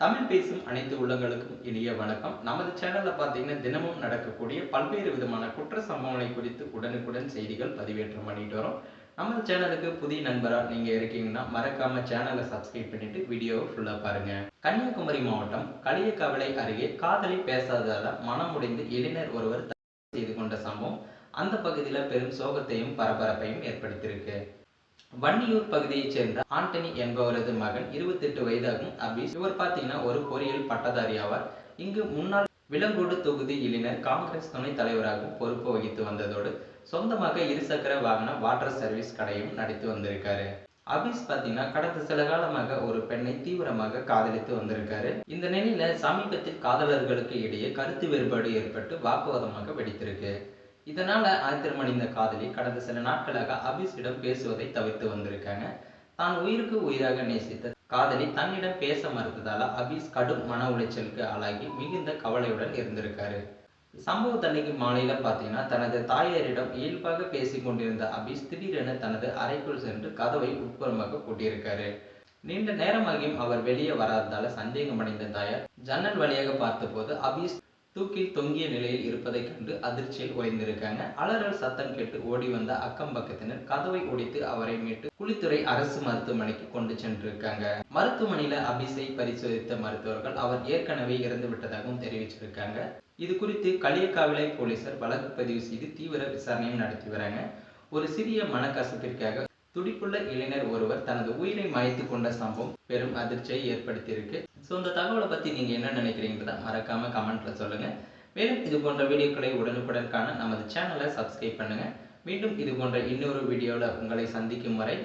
தமிழ் பேசும் அனைத்து உள்ளங்களுக்கும் இனிய வணக்கம். நமது சேனல்ல பார்த்தீங்கன்னா தினமும் நடக்கக்கூடிய பல்வேறு விதமான குற்ற சம்பவங்களை குறித்து உடனுக்குடன் செய்திகள் பதிவேற்றம் பண்ணிட்டு வரோம். நமது சேனலுக்கு புதிய நண்பரா நீங்க இருக்கீங்கன்னா மறக்காம சேனலை சப்ஸ்கிரைப் பண்ணிட்டு வீடியோவை ஃபுல்லா பாருங்க. கன்னியாகுமரி மாவட்டம் களியக்கவலை அருகே காதலி பேசாததால மனமுடைந்து இளைஞர் ஒருவர் செய்து கொண்ட சம்பவம். அந்த பகுதியில பெரும் சோகத்தையும் பரபரப்பையும் ஏற்படுத்தியிருக்கு. வன்னியூர் பகுதியைச் சேர்ந்த ஆண்டனி என்பவரது மகன் 28 வயதாகும். அபீஸ் இவர் பார்த்தீங்கன்னா ஒரு பொறியியல் பட்டதாரி ஆவார். இங்கு முன்னாள் விலங்கோடு தொகுதி இளைஞர் காங்கிரஸ் துணைத் தலைவராகவும் பொறுப்பு வகித்து வந்ததோடு சொந்தமாக இருசக்கர வாகன வாட்டர் சர்வீஸ் கடையும் நடத்தி வந்திருக்காரு. அபீஸ் பார்த்தீங்கன்னா கடந்த சில காலமாக ஒரு பெண்ணை தீவிரமாக காதலித்து வந்திருக்காரு. இந்த நிலையில சமீபத்தில் காதலர்களுக்கு இடையே கருத்து வேறுபாடு ஏற்பட்டு வாக்குவாதமாக வெடித்திருக்கு. இதனால ஆத்திரமடைந்த காதலி கடந்த சில நாட்களாக அபீஸிடம் பேசுவதை தவிர்த்து வந்திருக்காங்க. தான் உயிருக்கு உயிராக நேசித்த காதலி தன்னிடம் பேச மறுத்ததால அபீஸ் கடும் மன உளைச்சலுக்கு ஆளாகி மிகுந்த கவலையுடன் இருந்திருக்காரு. சம்பவத்தன்னைக்கு மாலையில பாத்தீங்கன்னா தனது தாயாரிடம் இயல்பாக பேசிக்கொண்டிருந்த அபீஸ் திடீரென தனது அறைக்குள் சென்று கதவை உட்புறமாக கூட்டியிருக்காரு நீண்ட நேரமாகியும் அவர் வெளியே வராததால சந்தேகம் அடைந்த தாயார் ஜன்னல் வழியாக பார்த்தபோது அபீஸ் தூக்கில் தொங்கிய நிலையில் இருப்பதைக் கண்டு அதிர்ச்சியில் ஓய்ந்திருக்காங்க அலறல் சத்தம் கேட்டு ஓடி வந்த அக்கம் பக்கத்தினர் கதவை ஒடித்து அவரை மீட்டு குளித்துறை அரசு மருத்துவமனைக்கு கொண்டு சென்றிருக்காங்க. மருத்துவமனையில அபிசை பரிசோதித்த மருத்துவர்கள் அவர் ஏற்கனவே இறந்து விட்டதாகவும் தெரிவிச்சிருக்காங்க. இது குறித்து களியக்காவிளை போலீசார் வழக்கு பதிவு செய்து தீவிர விசாரணையும் நடத்தி வராங்க. ஒரு சிறிய மனக்கசப்பிற்காக துடிப்புள்ள இளைஞர் ஒருவர் தனது உயிரை மாய்த்து கொண்ட சம்பவம் பெரும் அதிர்ச்சியை ஏற்படுத்தியிருக்கு. ஸோ இந்த தகவலை பற்றி நீங்கள் என்ன நினைக்கிறீங்கிறத மறக்காம கமெண்ட்ல சொல்லுங்க. மேலும் இது போன்ற வீடியோக்களை உடனுக்குடன் காண நமது சேனலை சப்ஸ்கிரைப் பண்ணுங்க. மீண்டும் இது போன்ற இன்னொரு வீடியோவில் உங்களை சந்திக்கும் வரை